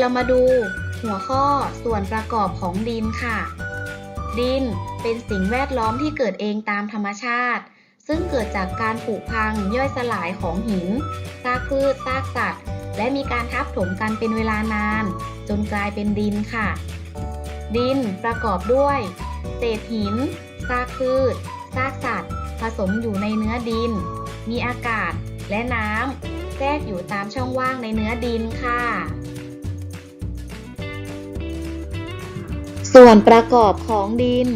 เรามาดูหัวข้อส่วนประกอบของดินค่ะ ดินเป็นสิ่งแวดล้อมที่เกิดเองตามธรรมชาติ ซึ่งเกิดจากการผุพังย่อยสลายของหิน ซากพืช ซากสัตว์ และมีการทับถมกันเป็นเวลานาน จนกลายเป็นดินค่ะ ดินประกอบด้วย เศษหิน ซากพืช ซากสัตว์ ผสมอยู่ในเนื้อดิน มีอากาศและน้ำแทรกอยู่ตามช่องว่างในเนื้อดินค่ะ ส่วนประกอบของดิน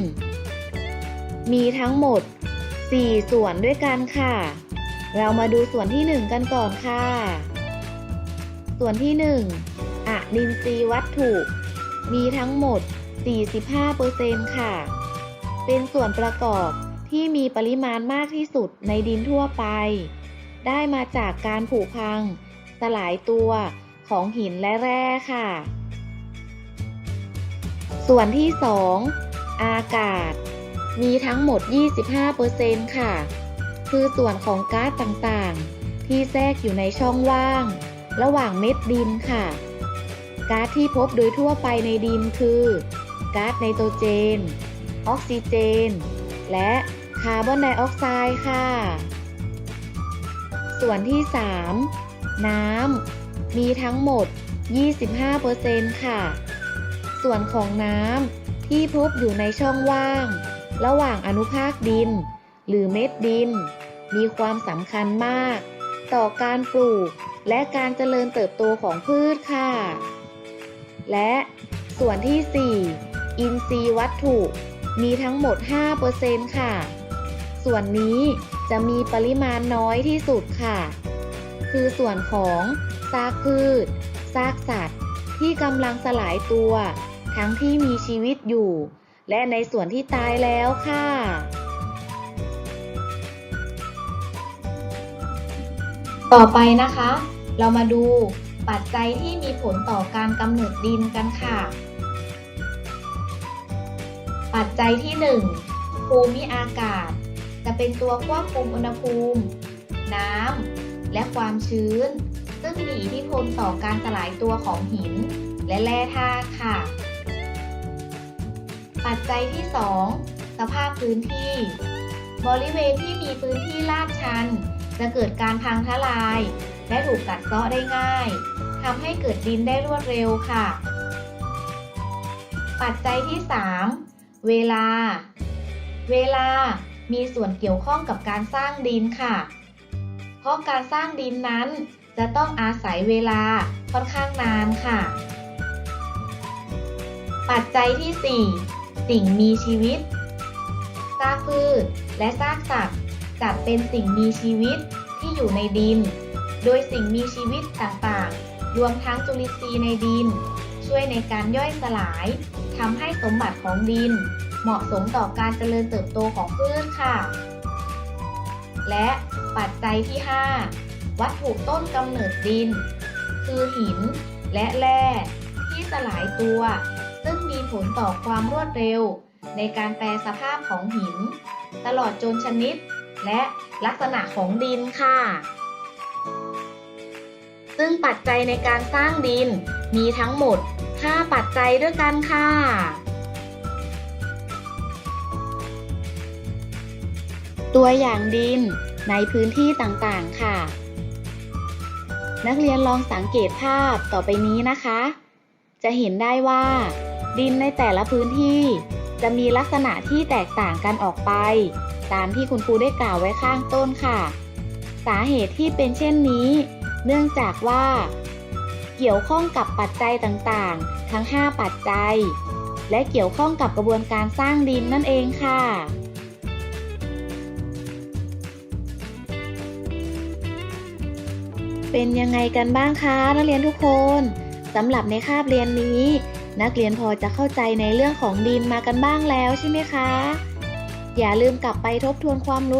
มีทั้งหมด 4 ส่วนด้วยกันค่ะ เรามาดูส่วนที่ 1 กันก่อนค่ะ ส่วนที่ 1อะนินทรีวัตถุ มีทั้งหมด 45%ค่ะ เป็นส่วนประกอบที่มีปริมาณมากที่สุดในดินทั่วไป ได้มาจากการผุพัง สลายตัวของหินและแร่ค่ะ ส่วนที่ 2 อากาศ มีทั้งหมด 25%ค่ะ คือส่วนของก๊าซต่างๆ ที่แทรกอยู่ในช่องว่าง ระหว่างเม็ดดินค่ะ ก๊าซที่พบโดยทั่วไปในดินคือ ก๊าซไนโตรเจน ออกซิเจน และคาร์บอนไดออกไซด์ค่ะ ส่วนที่ 3 น้ำ มีทั้งหมด 25%ค่ะ ส่วนของน้ำที่พบอยู่ในช่องว่าง ระหว่างอนุภาคดิน หรือเม็ดดิน มีความสำคัญมาก ต่อการปลูกและการเจริญเติบโตของพืชค่ะ และส่วนที่ 4 อินทรีย์วัตถุ มีทั้งหมด 5%ค่ะ ส่วนนี้จะมีปริมาณน้อยที่สุดค่ะ คือส่วนของซากพืช ซากสัตว์ ที่กำลังสลายตัว ทั้งที่มีชีวิตอยู่ และในส่วนที่ตายแล้วค่ะ ต่อไปนะคะ เรามาดูปัจจัยที่มีผลต่อการกำเนิดดินกันค่ะ ปัจจัยที่ 1 ภูมิอากาศ จะเป็นตัวควบคุมอุณหภูมิ น้ำและความชื้น ซึ่งมีอิทธิพลต่อการสลายตัวของหิน และแร่ธาตุค่ะ ปัจจัยที่ 2 สภาพพื้นที่ บริเวณที่มีพื้นที่ลาดชัน จะเกิดการพังทลาย และถูกกัดเซาะได้ง่ายทำให้เกิดดินได้รวดเร็วค่ะ ปัจจัยที่ 3 เวลา เวลามีส่วนเกี่ยวข้องกับการสร้างดินค่ะ เพราะการสร้างดินนั้นจะต้องอาศัยเวลาค่อนข้างนานค่ะ ปัจจัยที่ 4 สิ่งมีชีวิต ซากพืชและซากสัตว์จัดเป็นสิ่งมีชีวิตที่อยู่ในดิน โดยสิ่งมีชีวิตต่างๆ รวมทั้งจุลินทรีย์ในดิน ช่วยในการย่อยสลายทำให้สมบัติของดิน เหมาะสมต่อการเจริญเติบโตของพืชค่ะ และปัจจัยที่ 5 วัตถุต้นกำเนิดดิน คือหินและแร่ที่สลายตัว มีผลต่อความรวดเร็ว ในการแปลสภาพของหิน ตลอดจนชนิด และลักษณะของดินค่ะ ซึ่งปัจจัยในการสร้างดินมีทั้งหมด 5 ปัจจัยด้วยกันค่ะตัวอย่างดินในพื้นที่ต่างๆ ค่ะ นักเรียนลองสังเกตภาพต่อไปนี้นะคะ จะเห็นได้ว่า ดินในแต่ละพื้นที่ จะมีลักษณะที่แตกต่างกันออกไป ตามที่คุณครูได้กล่าวไว้ข้างต้นค่ะ สาเหตุที่เป็นเช่นนี้ เนื่องจากว่า เกี่ยวข้องกับปัจจัยต่างๆ ทั้ง 5 ปัจจัย และเกี่ยวข้องกับกระบวนการสร้างดินนั่นเองค่ะเป็นยังไงกันบ้างคะนักเรียนทุกคนสำหรับในคาบเรียนนี้ นักเรียนพอจะเข้าใจในเรื่องของดินมากันบ้างแล้วใช่ไหมคะ อย่าลืมกลับไปทบทวนความรู้